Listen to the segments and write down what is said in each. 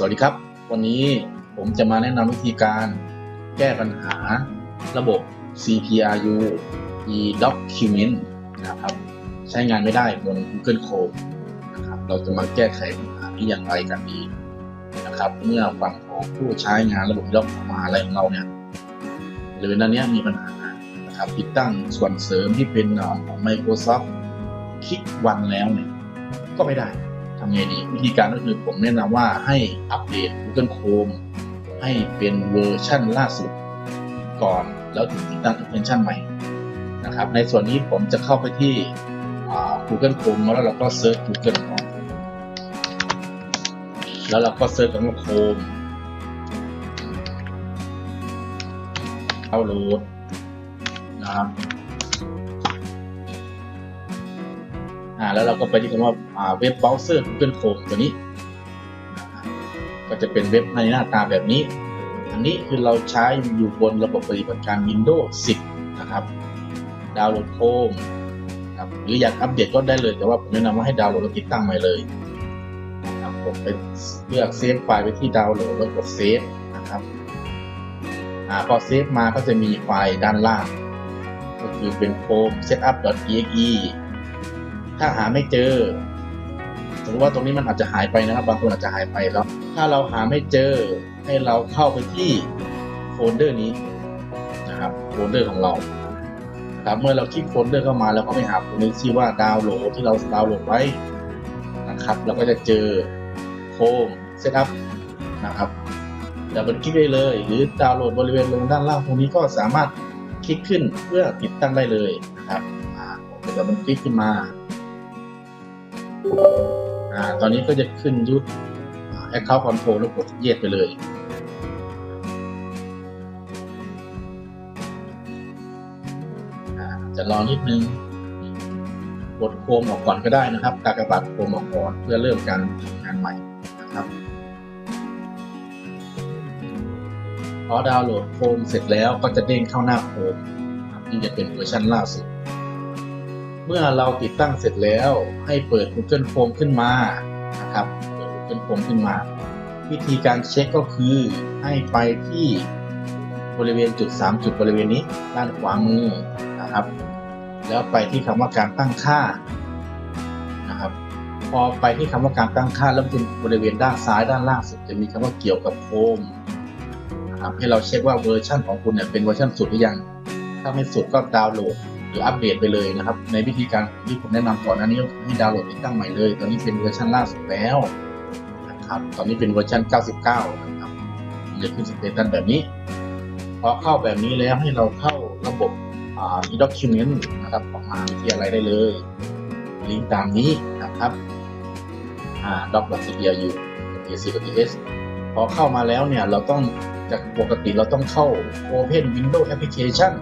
สวัสดีครับ วันนี้ผมจะมาแนะนำวิธีการแก้ปัญหาระบบ CPRU e-document นะครับ ใช้งานไม่ได้บน Google Chrome นะครับเราจะมาแก้ไขปัญหานี้อย่างไรกันดีนะครับ เมื่อฝั่งของผู้ใช้งานระบบ e-doc มหาลัยของเราเนี่ยหรือนั้นเนี้ยมีปัญหานะครับติดตั้งส่วนเสริมที่เป็นของ Microsoft คลิกวันแล้วเนี่ยก็ไม่ได้ำไงดีวิธีการก็คือผมแนะนำว่าให้อัปเดต Google Chrome ให้เป็นเวอร์ชั่นล่าสุดก่อนแล้วถึงติดตั้ง extension ใหม่นะครับ ในส่วนนี้ผมจะเข้าไปที่ Google Chrome แล้วเราก็เซิร์ช Google ก่อนแล้วเราก็เซิร์ชคำว่า Chrome เข้าโหลดนะครับ อ่าแล้วเราก็ไปที่คำว่าอ่าเว็บเบราว์เซอร์ Google Chrome ตัวนี้ ก็จะเป็นเว็บในหน้าตาแบบนี้ อันนี้คือเราใช้อยู่บนระบบปฏิบัติการ Windows 10 นะครับ ดาวน์โหลดโคมนะครับหรืออยากอัปเดตก็ได้เลย แต่ว่าผมแนะนำว่าให้ดาวน์โหลดแล้วติดตั้งใหม่เลยนะครับผมไปเลือกเซฟไฟล์ไปที่ดาวน์โหลดแล้วกดเซฟนะครับอ่าพอเซฟมาก็จะมีไฟล์ด้านล่าง ก็คือเป็น home setup.exe ถ้าหาไม่เจอสมมติว่าตรงนี้มันอาจจะหายไปนะครับ บางคนอาจจะหายไปแล้ว ถ้าเราหาไม่เจอให้เราเข้าไปที่โฟลเดอร์นี้นะครับโฟลเดอร์ของเราครับเมื่อเราคลิกโฟลเดอร์เข้ามาแล้วก็ไปหาโฟลเดอร์ชื่อว่าดาวน์โหลดที่เราดาวน์โหลดไว้นะครับ เราก็จะเจอโฮมเซตอัพนะครับดับเบิลคลิกได้เลย หรือดาวน์โหลดบริเวณลงด้านล่างตรงนี้ก็สามารถคลิกขึ้นเพื่อติดตั้งได้เลยนะครับอ่าผมจะดับเบิลคลิกขึ้นมา อ่าตอนนี้ก็จะขึ้นยุทธ Account Control แล้วกดเย็ดไปเลย จะรอนิดนึงกดโคมออกก่อนก็ได้นะครับ กากบาทโคมออกก่อนเพื่อเริ่มการทำงานใหม่นะครับ พอดาวน์โหลดโคมเสร็จแล้วก็จะเด้งเข้าหน้าโคมครับนี่จะเป็นเวอร์ชันล่าสุด เมื่อเราติดตั้งเสร็จแล้วให้เปิด Google Chrome ขึ้นมานะครับเปิด Google Chrome ขึ้นมา วิธีการเช็คก็คือให้ไปที่บริเวณจุด 3 จุดบริเวณนี้ด้านขวามือนะครับ แล้วไปที่คำว่าการตั้งค่านะครับ พอไปที่คำว่าการตั้งค่าแล้วเป็นบริเวณด้านซ้ายด้านล่างสุดจะมีคำว่าเกี่ยวกับโคมนะครับให้เราเช็คว่าเวอร์ชันของคุณเนี่ยเป็นเวอร์ชันสุดหรือยัง ถ้าไม่สุดก็ดาวน์โหลด หรืออัปเดตไปเลยนะครับ ในวิธีการที่ผมแนะนำก่อนอันนี้ให้ดาวน์โหลดติดตั้งใหม่เลย ตอนนี้เป็นเวอร์ชันล่าสุดแล้วนะครับตอนนี้เป็นเวอร์ชัน 99 นะครับจะขึ้นสเตตัสแบบนี้ พอเข้าแบบนี้แล้วให้เราเข้าระบบอ่า e-document นะครับของมาวิทยาลัยได้เลยลิงก์ตามนี้นะครับอ่า doc.cpu ac.ts พอเข้ามาแล้วเนี่ยเราต้องจากปกติเราต้องเข้า Open Windows Application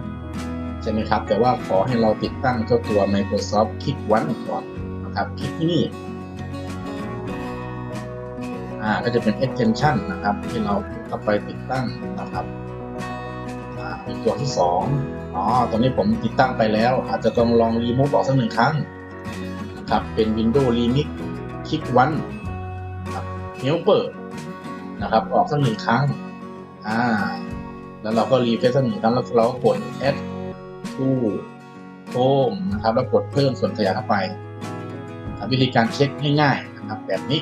ช่ไหมครับ แต่ว่าขอให้เราติดตั้งเจ้าตัว Microsoft Kick One ก่อนนะครับคลิกที่นี่อ่าก็จะเป็น extension นะครับ ที่เราเข้าไปติดตั้งนะครับอ่าอีกตัวที่สองอ๋อตอนนี้ผมติดตั้งไปแล้ว อาจจะต้องลองรีโมทออกสักหนึ่งครั้งนะครับเป็น Windows Remix Kick One ครับ Helper นะครับออกสักหนึ่งครั้งอ่าแล้วเราก็รีเฟรชสักหนึ่งครั้งแล้วเราก็กด add to home นะครับ แล้วกดเพิ่มส่วนขยายเข้าไปวิธีการเช็คง่ายๆนะครับ แบบนี้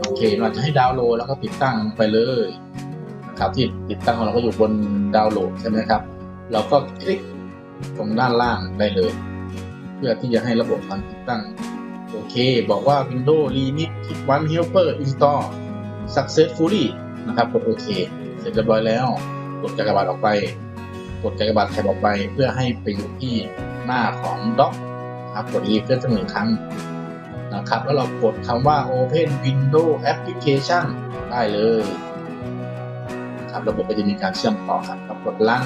โอเคเราจะให้ดาวน์โหลดแล้วก็ติดตั้งไปเลยนะครับ ที่ติดตั้งของเราก็อยู่บนดาวน์โหลดใช่ไหมครับ เราก็คลิกตรงด้านล่างได้เลย เพื่อที่จะให้ระบบการติดตั้ง โอเค บอกว่า Windows Remix Kick One Helper Install Successfully นะครับกดโอเค เสร็จเรียบร้อยแล้วกดกากรบาทออกไป กดกากบาทแถบออกไป เพื่อให้ไปอยู่ที่หน้าของ Doc นะครับกดรีเฟรชสักหนึ่งครั้งนะครับ แล้วเรากดคำว่า Open Windows Application ได้เลยนะครับระบบก็จะมีการเชื่อมต่อครับกดลั่น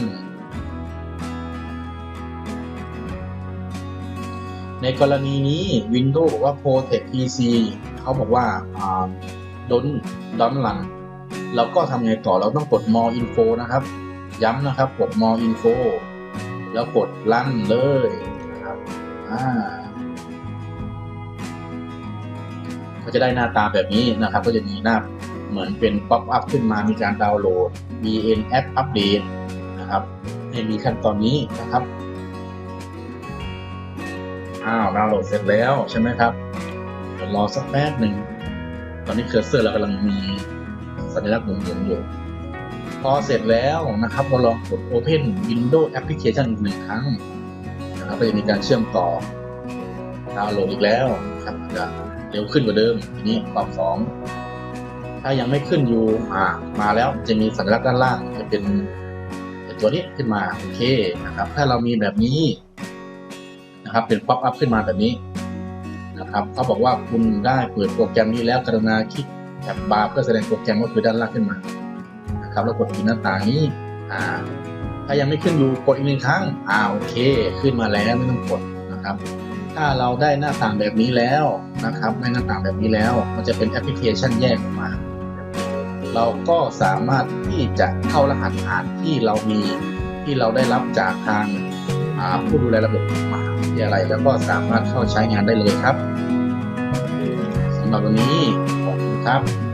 ในกรณีนี้ Windows บอกว่า Protect PC เขาบอกว่าดนดอนลันเราก็ทำไงต่อเราต้องกด more info นะครับ ย้ำนะครับกด more info แล้วกดลั่นเลยนะครับอ่าก็จะได้หน้าตาแบบนี้นะครับ ก็จะมีหน้าเหมือนเป็นป๊อปอัพขึ้นมามีการดาวน์โหลด VN App Update นะครับ ให้มีขั้นตอนนี้นะครับอ้าวดาวน์โหลดเสร็จแล้วใช่ไหมครับเดี๋ยวรอสักแป๊บหนึ่ง ตอนนี้เคอร์เซอร์เรากำลังมีสัญลักษณ์หมุนๆอยู่ พอเสร็จแล้วนะครับเราลองกด Open Windows Application อีกหนึ่งครั้งนะครับก็จะมีการเชื่อมต่อดาวน์โหลดอีกแล้วนะครับจะเร็วขึ้นกว่าเดิมทีนี้ความสองถ้ายังไม่ขึ้นอยู่อ่ามาแล้วจะมีสัญลักษณ์ด้านล่างจะเป็นเป็นตัวนี้ขึ้นมาโอเคนะครับ ถ้าเรามีแบบนี้นะครับ เป็นป๊อปอัพขึ้นมาแบบนี้นะครับเขาบอกว่าคุณได้เปิดโปรแกรมนี้แล้วกรุณาคลิกแถบบาร์เพื่อแสดงโปรแกรมก็คือด้านล่างขึ้นมา นะครับ แล้วกดที่หน้าต่างนี้อ่าถ้ายังไม่ขึ้นอยู่กดอีกหนึ่งครั้งอ่าโอเค ขึ้นมาแล้วไม่ต้องกดนะครับ ถ้าเราได้หน้าต่างแบบนี้แล้วนะครับได้หน้าต่างแบบนี้แล้ว มันจะเป็นแอปพลิเคชันแยกออกมา เราก็สามารถที่จะเข้ารหัสผ่านที่เรามีที่เราได้รับจากทางผู้ดูแลระบบมหาวิทยาลัยแล้วก็สามารถเข้าใช้งานได้เลยครับสำหรับวันนี้ขอบคุณครับ